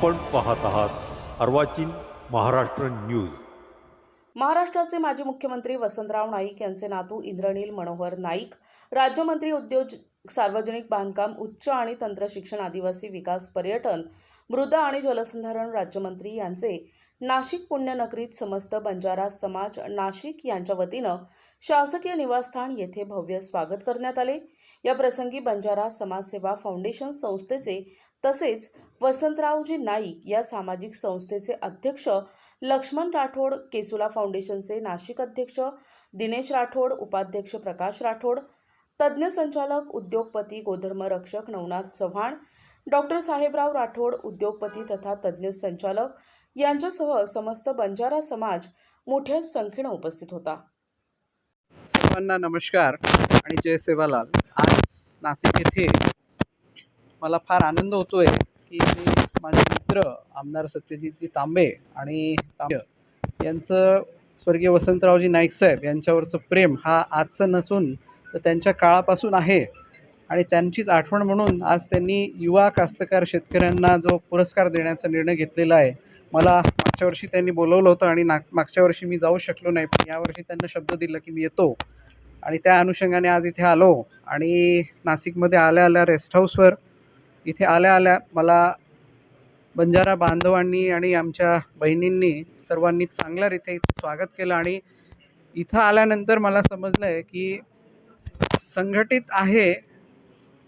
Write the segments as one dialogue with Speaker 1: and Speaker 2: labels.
Speaker 1: आपण पाहत आहात अर्वाचीन महाराष्ट्र न्यूज.
Speaker 2: महाराष्ट्राचे माजी मुख्यमंत्री वसंतराव नाईक यांचे नातू इंद्रनील मनोहर नाईक राज्यमंत्री उद्योग सार्वजनिक बांधकाम उच्च आणि तंत्रशिक्षण आदिवासी विकास पर्यटन मृदा आणि जलसंधारण राज्यमंत्री यांचे नाशिक पुण्यनगरीत समस्त बंजारा समाज नाशिक यांच्या वतीनं शासकीय निवासस्थान येथे भव्य स्वागत करण्यात आले. या प्रसंगी बंजारा समाजसेवा फाउंडेशन संस्थेचे तसेच वसंतरावजी नाईक या सामाजिक संस्थेचे अध्यक्ष लक्ष्मण राठोड केसुला फाउंडेशनचे नाशिक अध्यक्ष दिनेश राठोड उपाध्यक्ष प्रकाश राठोड तज्ज्ञ संचालक उद्योगपती गोधर्म रक्षक नवनाथ चव्हाण डॉक्टर साहेबराव राठोड उद्योगपती तथा तज्ज्ञ संचालक यांच्यासह समस्त बंजारा समाज मोठ्या संख्येनं उपस्थित होता.
Speaker 3: सर्वांना नमस्कार आणि जय सेवालाल. आज नाशिक येथे मला फार आनंद होतोय की मी माझे मित्र आमदार सत्यजितजी तांबे आणि तांबे यांचं स्वर्गीय वसंतरावजी नाईक साहेब यांच्यावरचं प्रेम हा आजचं नसून तर त्यांच्या काळापासून आहे. आणि त्यांचीच आठवण म्हणून आज त्यांनी युवा कास्तकार शेतकऱ्यांना जो पुरस्कार देण्याचा निर्णय घेतलेला आहे मला मागच्या वर्षी त्यांनी बोलवलं होतं आणि ना मागच्या वर्षी मी जाऊ शकलो नाही पण यावर्षी त्यांना शब्द दिला की मी येतो. आणि त्या अनुषंगाने आज इथे आलो आणि नाशिकमध्ये आल्या आल्या रेस्ट हाऊसवर इथे आल्या आल्या मला बंजारा बांधवांनी आणि आमच्या बहिणींनी सर्वांनी चांगल्यारीत्या इथे स्वागत केलं आणि इथं आल्यानंतर मला समजलं आहे की संघटित आहे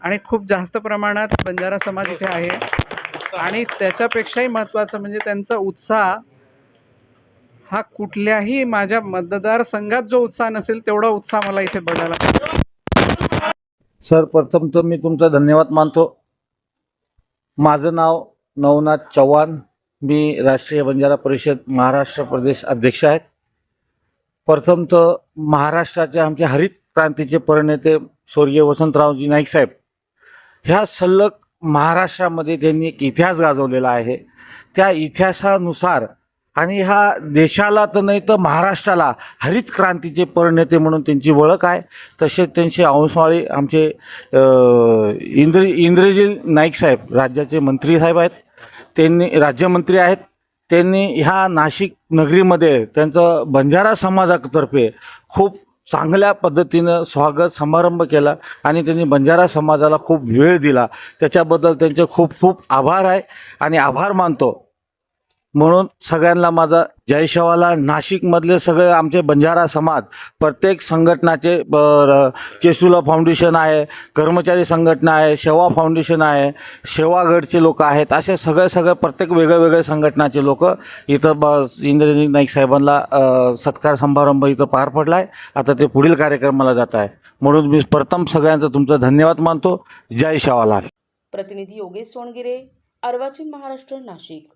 Speaker 3: आणि खूप जास्त प्रमाणात बंजारा समाज इथे आहे. आणि त्याच्यापेक्षाही महत्त्वाचं म्हणजे त्यांचा उत्साह हा कुठल्याही माझ्या मतदारसंघात जो उत्साह नसेल तेवढा उत्साह मला इथे बघायला
Speaker 4: सर प्रथम तर मी तुमचा धन्यवाद मानतो. माझं नाव नवनाथ चव्हाण. मी राष्ट्रीय बंजारा परिषद महाराष्ट्र प्रदेश अध्यक्ष आहेत प्रथम तर महाराष्ट्राचे आमचे हरित क्रांतीचे परिणेते स्वर्गीय वसंतरावजी नाईक साहेब. ह्या सलग महाराष्ट्रामध्ये त्यांनी एक इतिहास गाजवलेला आहे. त्या इतिहासानुसार आणि ह्या देशाला तर नाही तर महाराष्ट्राला हरित क्रांतीचे परिणेते म्हणून त्यांची ओळख आहे. तसेच त्यांचे अंशवाळी आमचे इंद्र इंद्रजी नाईक साहेब राज्याचे मंत्री साहेब आहेत. त्यांनी राज्यमंत्री आहेत. त्यांनी ह्या नाशिक नगरीमध्ये त्यांचं बंजारा समाजातर्फे खूप चांगल्या पद्धतीनं स्वागत समारंभ केला आणि त्यांनी बंजारा समाजाला खूप वेळ दिला. त्याच्याबद्दल त्यांचे खूप खूप आभार आहे आणि आभार मानतो. म्हणून सगळ्यांना माझा जय शेवाला. नाशिकमधले सगळे आमचे बंजारा समाज प्रत्येक संघटनाचे बर- केसुला फाउंडेशन आहे कर्मचारी संघटना आहे सेवा फाउंडेशन आहे सेवागडचे लोक आहेत असे सगळे सगळे प्रत्येक वेगळे वेगळे संघटनाचे लोक इथं ब इंद्रजित नाईक साहेबांना सत्कार समारंभ इथं पार पडला आहे आता ते पुढील कार्यक्रमाला जात आहे म्हणून मी प्रथम सगळ्यांचा तुमचा धन्यवाद मानतो. जय शवाला
Speaker 2: प्रतिनिधी योगेश सोनगिरे अर्वाचीन महाराष्ट्र नाशिक.